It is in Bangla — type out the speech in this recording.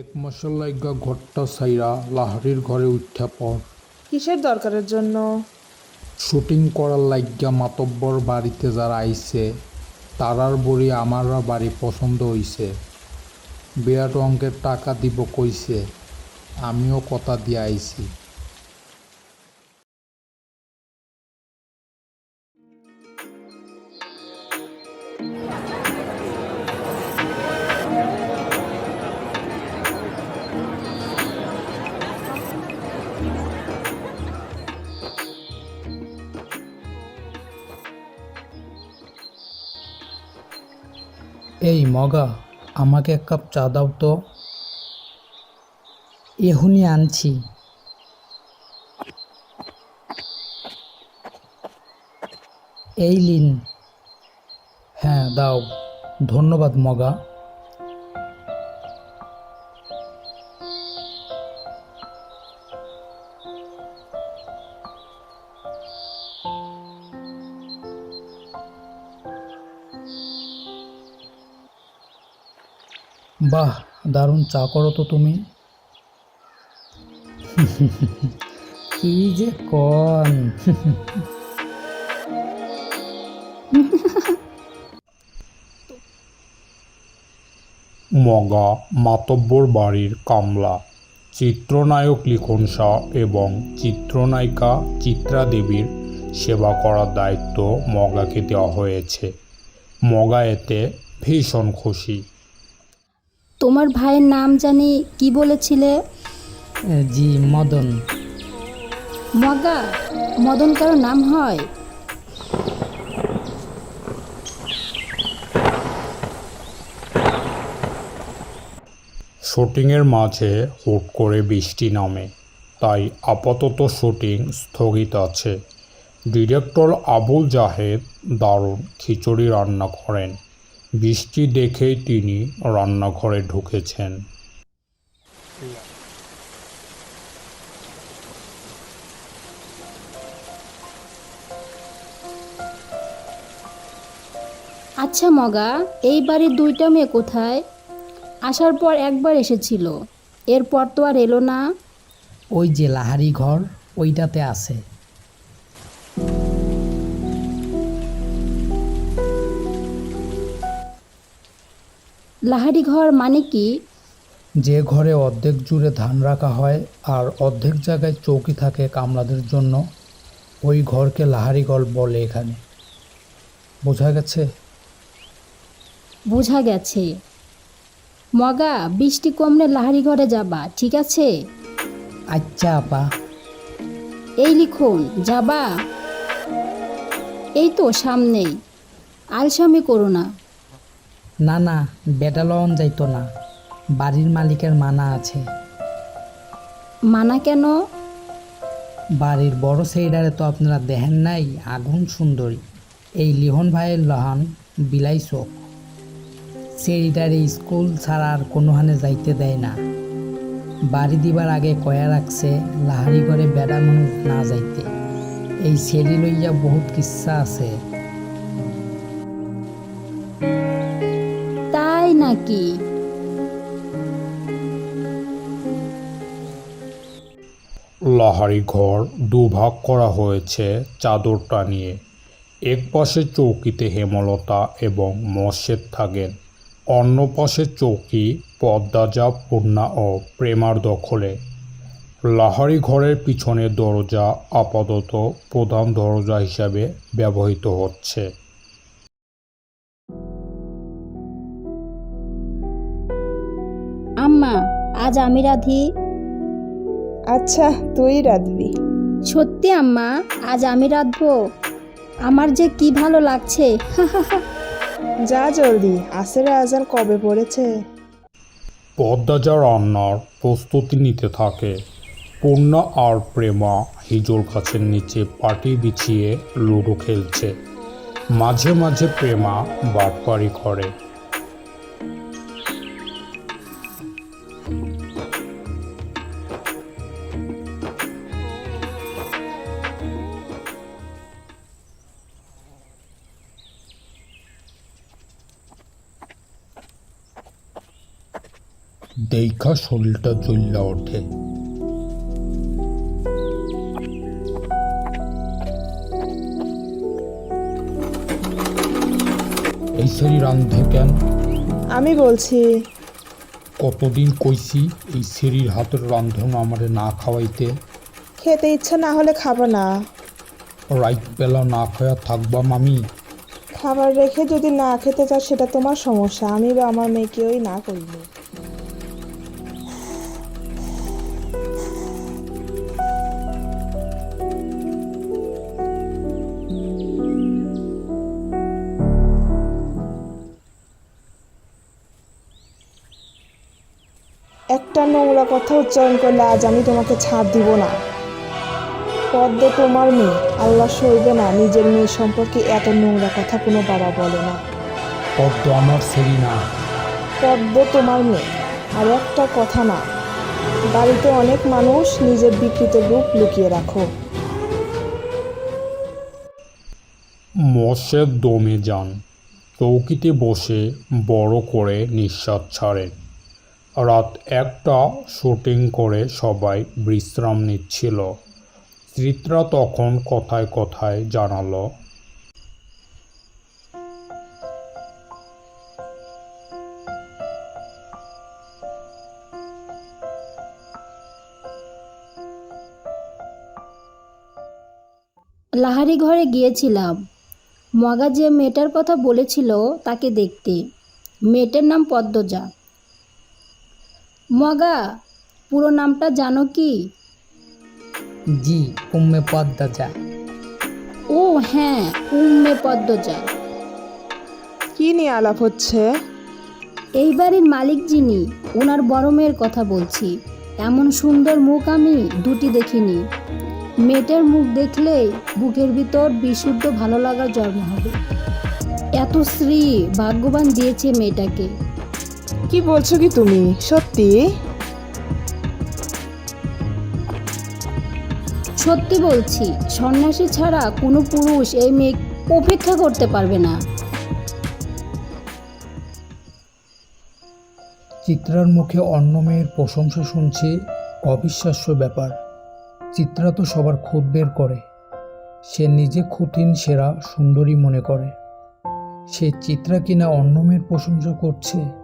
এক লাইগা ঘরটা সাইরা লাহারির ঘরে উঠা পর। কিসের দরকারের জন্য? শুটিং করার লাইগা মাতব্বর বাড়িতে যারা আইছে তারার বড়ি আমাররা বাড়ি পছন্দ হইছে। বিরাট অঙ্কের টাকা দিব কইছে আমিও কথা দিয়ে আইছি। এই মগা, আমাকে এক কাপ চা দাও তো। এহুনি আনছি। এই লিন। হ্যাঁ দাও। ধন্যবাদ মগা। বাহ, দারুণ চা করো তো তুমি। কি যে কন। মগা মাতব্বর বাড়ির কামলা, চিত্রনায়ক লিখন শাহ এবং চিত্রনায়িকা চিত্রা দেবীর সেবা করার দায়িত্ব মগাকে দেওয়া হয়েছে। মগা এতে ভীষণ খুশি। তোমার ভাইয়ের নাম জানি কি বলেছিলে? জি মদন। মগা মদন কারও নাম হয়? শুটিংয়ের মাঝে হুট করে বৃষ্টি নামে তাই আপাতত শুটিং স্থগিত আছে। ডিরেক্টর আবুল জাহেদ দারুণ খিচুড়ি রান্না করেন। বৃষ্টি দেখেই তিনি রান্নাঘরে ঢুকেছেন। আচ্ছা মগা এই বাড়ির দুইটা মেয়ে কোথায়? আসার পর একবার এসেছিল। এরপর তো আর এলো না। ওই যে লাহারি ঘর ওইটাতে আছে। লাহারি ঘর মানে কি? যে ঘরে অর্ধেক জুড়ে ধান রাখা হয় আর অর্ধেক জায়গায় চৌকি থাকে কামলাদের জন্য ওই ঘরকে লাহারি ঘর বলে এখানে। বোঝা গেছে? বোঝা গেছে। মগা বৃষ্টি কমলে লাহারি ঘরে যাবা ঠিক আছে? আচ্ছা আপা। এই লিখুন যাবা? এই তো সামনেই। আলসামি করো না। না না বেটা লওন যাইতো না। বাড়ির মালিকের মানা আছে। মানা কেন? বাড়ির বড় সেইডারে তো আপনারা দেখেন নাই আগুন সুন্দরী। এই লিহন ভাইয়ের লহান বিলাই চোখ। সেইডারে স্কুল ছাড়া আর কোনোখানে যাইতে দেয় না। বাড়ি দিবার আগে কয়া রাখছে লাহারি করে বেড়া মানুষ না যাইতে। এই সেরি লইয়া বহুত কিচ্ছা আছে। নাকি? লাহারি ঘর দুভাগ করা হয়েছে চাদর টানিয়ে এক পাশে চৌকিতে হেমলতা এবং মর্শেদ থাকেন। অন্য পাশে চৌকি, পদ্মাজা, পূর্ণা ও প্রেমার দখলে। লাহারি ঘরের পিছনের দরজা আপাতত প্রধান দরজা হিসাবে ব্যবহৃত হচ্ছে। আম্মা আজ আমি রাধি। আচ্ছা তুই রাঁধবি। সত্যি আম্মা আজ আমি রাঁধবো। আমার যে কি ভালো লাগছে। যা জলদি আসের আজান কবে পড়েছে? পদ্মাজা রান্নার প্রস্তুতি নিতে থাকে। পূর্ণা আর প্রেমা হিজোর গাছের নিচে পাটি বিছিয়ে লুডো খেলছে। মাঝে মাঝে প্রেমা বাটপারি করে। দেখা শরীরটা জ্বল্লা ওঠে এই রান্ধে কেন? আমি বলছি। কতদিন কইছি এই সেরির হাতের রান্ধন আমারে না খাওয়াইতে? খেতে ইচ্ছা না হলে খাব না। রাইত বেলা না খাওয়া থাকবা মামি? খাবার রেখে যদি না খেতে চাও সেটা তোমার সমস্যা। আমি বা আমার মেয়েকেই না করিনি। একটা নোংরা কথা উচ্চারণ করলে আজ আমি তোমাকে ছাড় দিব না। পদ্ম তোমার মেয়ে আল্লাহ সইবে না নিজের মেয়ে সম্পর্কে এত নোংরা কথা কোনো বাবা বলে না। পদ্ম আমার সেরি না। পদ্ম তোমার মেয়ে আর একটা কথা না বাড়িতে অনেক মানুষ নিজের বিকৃত রূপ লুকিয়ে রাখো। মশের দমে যান চৌকিতে বসে বড় করে নিঃশ্বাস ছাড়েন। রাত একটা শুটিং করে সবাই বিশ্রাম নিচ্ছিল। চিত্রা তখন কথায় কথায় জানালো, লাহারি ঘরে গিয়েছিলাম। মগা যে মেয়েটার কথা বলেছিল তাকে দেখতে। মেয়েটার নাম পদ্মজা। মগা পুরো নামটা জানো কি? জি উম্মে পদ্মা যা ও হ্যাঁ উম্মে পদ্মজা। কি নিয়ে আলাপ হচ্ছে? এই বাড়ির মালিক যিনি ওনার বড় মেয়ের কথা বলছি। এমন সুন্দর মুখ আমি দুটি দেখিনি। মেয়েটার মুখ দেখলে বুকের ভিতর বিশুদ্ধ ভালো লাগার জন্ম হবে। এত শ্রী ভাগ্যবান দিয়েছে মেয়েটাকে। কি বলছো কি তুমি? সত্যি? সত্যি বলছি সন্ন্যাসী ছাড়া কোনো পুরুষ এই মেয়ে উপেক্ষা করতে পারবে না। চিত্রার মুখে অন্য মেয়ের প্রশংসা শুনছে অবিশ্বাস্য ব্যাপার। চিত্রা তো সবার খুদ বের করে। সে নিজে খুঁটিন সেরা সুন্দরী মনে করে। সে চিত্রা কিনা অন্য মেয়ের প্রশংসা করছে?